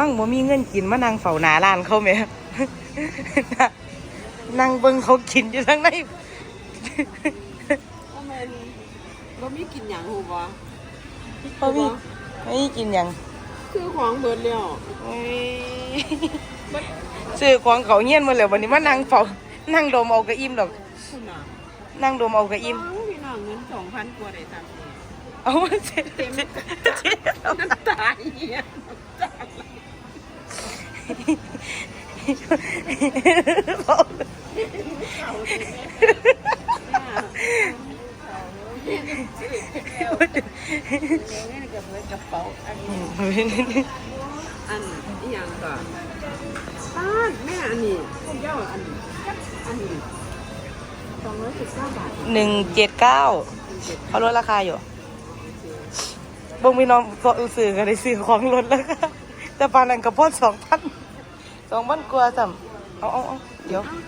นั่งบ่มีเงินกินมานั่งเฝ้าหน้าร้านเขาไหมนั่งเบิ่งเขากินอยู่ทั้งในทำไมเราไม่กินอย่างหูวะเขามีไม่กินหยังคือของเบิดแล้วโอ้ยซื้อของเขาเงี้ยนหมาแล้ววันนี้มานั่งเฝ้านั่งดมเอากระอิ่มดอกคุณน่ะนั่งดมเอากระอิ่มอ้าวพี่น้องเงินสองพันกว่าได้ตังค์เอามาเสร็จเต็มน้ำตาเหี้ยน้ำตาไหล เขาเลยแม่เอาเงินกับเงินกระเป๋าอันนี้อันอีหยังก่อนป้าแม่อันนี้ผมเจ้าอันนี้อันนี้สองร้อยสิบเก้าบาทหนึ่งเจ็ดเก้าเขาลดราคาอยู่บ่งพี่น้องซื้อกันได้ซื้อของลดแล้วค่ะแต่ปานนั้นกับพ่อสองพัน สองพันกว่าสัมเอาเอาเอาเดี๋ยวเอ้า